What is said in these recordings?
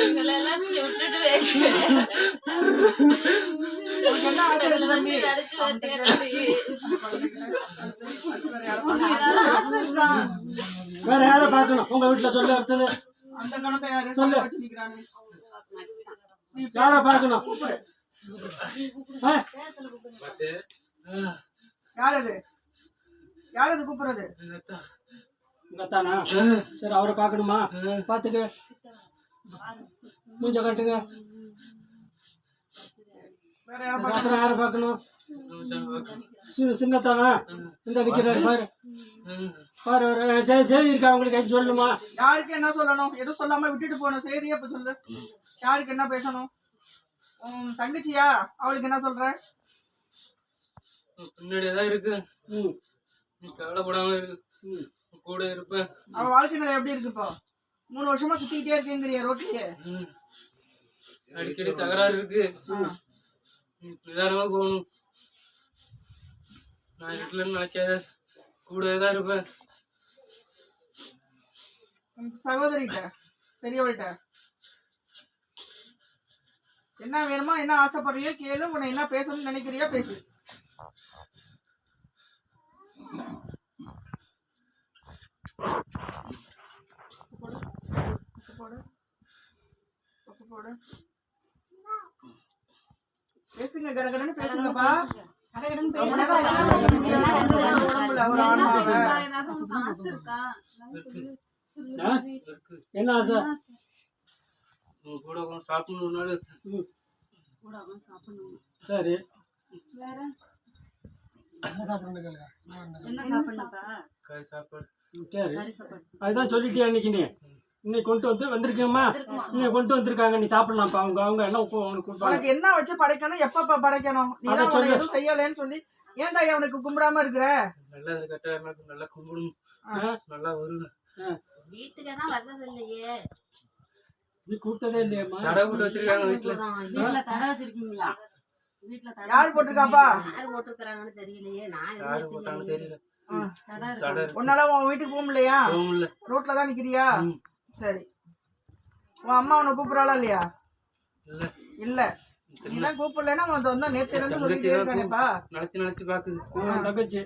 எங்களெல்லாம் விட்டுட்டு வேற யாரை பார்க்கணும் உங்க வீட்டுல சொல்ல அடுத்தது சொல்லு. யாரை பார்க்கணும் ஆ? யார் அது யார் அது கூப்பிடுறது? உங்க அத்தானா சரி அவரை பார்க்கணுமா? பார்த்துட்டு. மூஞ்ச கட்டுங்க. வேற யாரை பார்க்கணும்? சி- சின்னத்தானா? இந்த நிக்கிறாரு பாரு. பாரு ஒரு சரி இருக்கா? உங்களுக்கு சொல்லணுமா? யாருக்கு என்ன சொல்லணும்? எதுவும் சொல்லாம விட்டுட்டு போகணும். சரியா இப்ப சொல்லு. யாருக்கு என்ன பேசணும்? தங்கச்சியா? அவளுக்கு என்ன சொல்ற? பின்னாடியே தான் இருக்கு. நீ கவலைப்படாம இருக்கு கூட இருப்பேன். அவ வாழ்க்கை எப்படி இருக்கு இப்போ மூணு வருஷமா சுத்திக்கிட்டே இருக்கேங்கிறிய ரோட்லயே. அடிக்கடி தகராறு இருக்கு. நிதானமா போகணும். நான் வீட்டுல நினைக்காத. கூடவே தான் இருப்பேன். உன் சகோதரிகிட்ட பெரியவள்கிட்ட என்ன வேணுமோ என்ன ஆசைப்படுறியோ கேளு உன்னை என்ன பேசணும்னு நினைக்கிறியோ பேசு. போடு. பேசுங்க கடகடன்னு பேசுங்கப்பா? என்ன ஆசை? உன் கூட உட்காந்து சாப்பிடணும்னாலும் ம். சரி. காய் சாப்பாடு. ம், சரி. அதுதான் சொல்லிட்டியா இன்னைக்கு நீ? இன்னைக்கு கொண்டு வந்து வந்திருக்கேம்மா இன்னைக்கு கொண்டு வந்திருக்காங்க நீ சாப்பிடலாம்ப்பா. அவங்க அவங்க எல்லாம் உப்பு உனக்கு என்ன வச்சு படைக்கணும்? எப்பப்ப படைக்கணும்? நீ அதை தான். எதுவும் செய்யலைன்னு சொல்லி ஏன் தாய் அவனுக்கு கும்பிடாம இருக்கிற? நல்லா நல்லா கும்பிடணும்? நல்லா. வீட்டுக்கு தான் வர்றது இல்லையே. நீ கூப்பிட்டதே இல்லையம்மா. தடவை போட்டு வச்சிருக்காங்க வீட்டுல வீட்டுல தடை வச்சிருக்கீங்களா? யார் போட்டிருக்காப்பா? யார் போட்டிருக்கிறாங்கன்னு தெரியலையே. நான் யாரு போட்டாங்க தெரியல. ஆ. தடை இருக்கு? உன்னால உன் வீட்டுக்கு போக முடியலையா? ரோட்ல தான் நிக்கிறியா. சரி. உன் அம்மா உன்னை கூப்பிடறாளா இல்லையா? இல்ல. இல்ல. நீ தான் கூப்பிடலன்னா அவன் வந்து நேத்து இருந்து சொல்லிட்டே இருக்கானேப்பா நினைச்சு நினைச்சு பாக்குது. தங்கச்சி.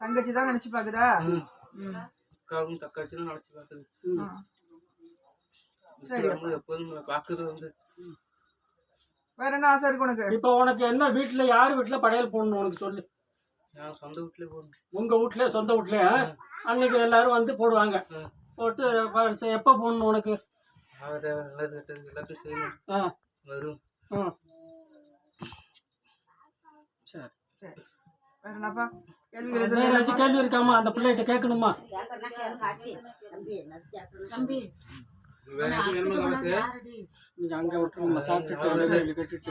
தங்கச்சி தான் நினைச்சு பாக்குதா. அக்காவும் தக்காச்சியும் நினைச்சு பாக்குது. வீட்டுல எப்போதும் பாக்குறது வந்து வேற என்ன ஆசை இருக்கு உனக்கு? இப்போ உனக்கு என்ன வீட்டுல யார் வீட்டுல படையல் போடணும் உனக்கு சொல்லு. நான் சொந்த வீட்டுல போகணும் உங்க வீட்லயே சொந்த வீட்லயே? அன்னைக்கு எல்லாரும் வந்து போடுவாங்க. ம். போட்டு எப்போ போடணும் உனக்கு? ஆ. வரும். ஆ. சரி. ஏதாச்சும் கேள்வி இருக்காமா? அந்த பிள்ளைகிட்ட கேட்கணுமா? அங்க சாப்பிட்டுட்டு கேட்டுட்டு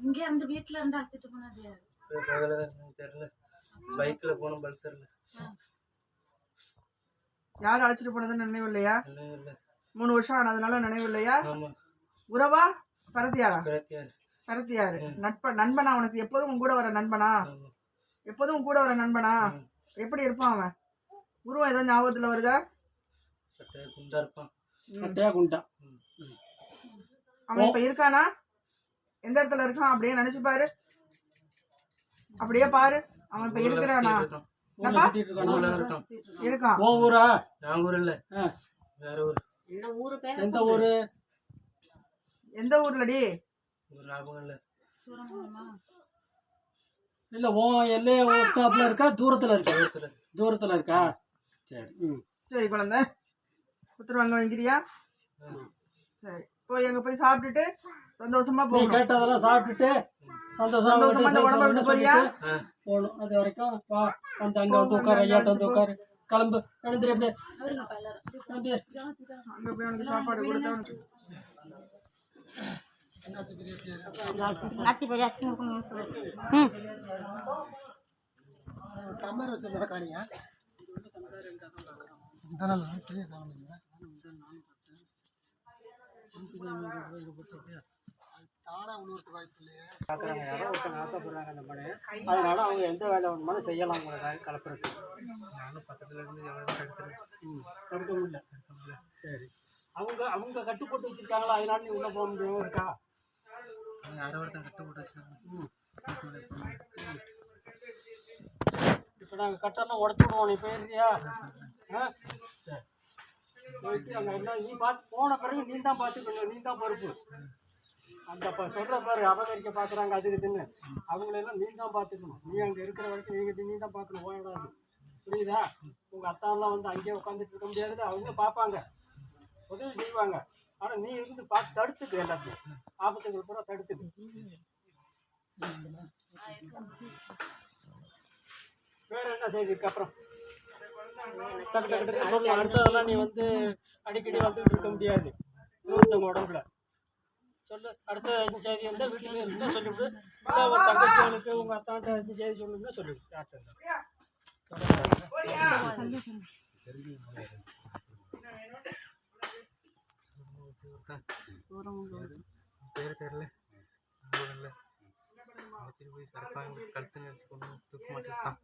இங்க அந்த வீட்டுல இருந்து அழைச்சிட்டு போனது. தெரியல. பைக்ல போனோம் பல்சர்ல. யார் அழைச்சிட்டு போனதுன்னு நினைவு இல்லையா மூணு வருஷம் ஆனதுனால நினைவு இல்லையா உறவா? பரத்தியாரா பரத்தியாரு நட்ப நண்பனா உனக்கு? எப்போதும் உன் கூட வர நண்பனா? எப்போதும் உன் கூட வர நண்பனா? எப்படி இருப்பான் அவன்? உருவம் ஏதோ ஞாபகத்துல வருதா? கட்டையா குண்டா இருப்பான். கட்டையா குண்டா. அவன் இப்ப இருக்கானா? எந்த இடத்துல இருக்கான் அப்படியே நினைச்சு பாரு. அப்படியே பாரு. அவன் இப்ப இருக்கிறானா? இருக்கான் உன் ஊரா? நாங்க ஊர் இல்ல. வேற ஊர். என்ன ஊரு பேர் எந்த ஊரு? எந்த ஊர்லடி? ஒரு ஞாபகம் இல்ல இல்ல உன் எல்லைய இருக்கா? தூரத்துல இருக்கா? தூரத்துல தூரத்துல இருக்கா? சரி ம். சரி குழந்தை. குத்துருவாங்க வாங்கிக்கிறியா? சரி. போய் அங்க போய் சாப்பிட்டுட்டு சந்தோஷமா போகணும். கேட்டதெல்லாம் சாப்பிட்டுட்டு சந்தோஷமா இந்த உடம்ப விட்டு போறியா? போகணும். அது வரைக்கும் வா வந்து அங்க வந்து உட்காரு ஐயாட்ட வந்து உட்காரு. கிளம்பு. எழுந்துரு அப்படியே. அப்படியே அங்க போய் அவனுக்கு சாப்பாடு கொடுத்து அவனுக்கு பார்க்குறாங்க. யாரோ ஒருத்தங்க ஆசைப்படுறாங்க அந்த அதனால அவங்க எந்த வேலை வேணுமாலும் செய்யலாம் உங்களை கலப்புறதுக்கு நானும் பக்கத்துல இருந்து எவ்வளோ தடுத்துறேன் ம் தடுக்க முடியல. சரி. அவங்க அவங்க கட்டு போட்டு வச்சிருக்காங்களா? அதனால நீ உள்ள போக முடியும் இருக்கா? யாரோ ஒருத்தன் கட்டு போட்டு வச்சிருக்காங்க இப்போ நாங்கள் கட்டெல்லாம் உடச்சி விடுவோம். நீ போயிருந்தியா ஆ? சரி. போயிட்டு அங்கே என்ன நீ பார்த்து போன பிறகு நீ தான் பார்த்துக்கணும். நீ தான் பொறுப்பு. அந்த இப்போ சொல்கிற பாரு அபகரிக்க பார்க்குறாங்க அதுக்கு இதுன்னு. அவங்களெல்லாம் நீ தான் பார்த்துக்கணும். நீ அங்கே இருக்கிற வரைக்கும் நீங்கள் நீ தான் பார்க்கணும் போயிடாது புரியுதா? உங்கள் அத்தாலாம் வந்து அங்கேயே உட்காந்துட்டு இருக்க முடியாது. அவங்க பார்ப்பாங்க. உதவி செய்வாங்க. ஆனால் நீ இருந்து பார்த்து தடுத்துக்கு எல்லாத்தையும். ஆபத்துகள் பூரா தடுத்துக்கு வேற என்ன செய்தி? அப்புறம். டக்கு டக்கு டக்கு சொல்லு அடுத்ததெல்லாம் நீ வந்து அடிக்கடி வந்துட்டு இருக்க முடியாது. ஒருத்தவங்க உடம்புல. சொல்லு அடுத்த செய்தி வந்து வீட்டுல இருந்தா சொல்லிவிடு? இல்லை உங்க தங்கச்சிகளுக்கு உங்க அத்தாண்ட இந்த செய்தி சொல்லணும்னா சொல்லிவிடு. யார்கிட்ட இருந்தா. போறியா பேர் தெரியல அழைச்சிட்டு போய் சரப்பாங்க கழுத்து கொண்டு தூக்க மாட்டேன்.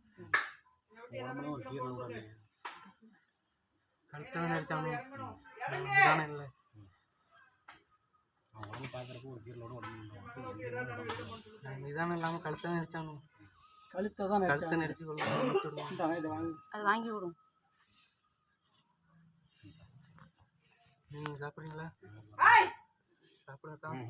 கழுத்து நெரிச்சானு தானே இல்லை நிதானம் இல்லாமல் கழுத்தை நெரிச்சானு? கழுத்தை தான் கழுத்தை நெரிச்சு இதை வாங்கி. அது வாங்கி விடும். நீங்கள் சாப்பிட்றீங்களா? சாப்பிடாதான்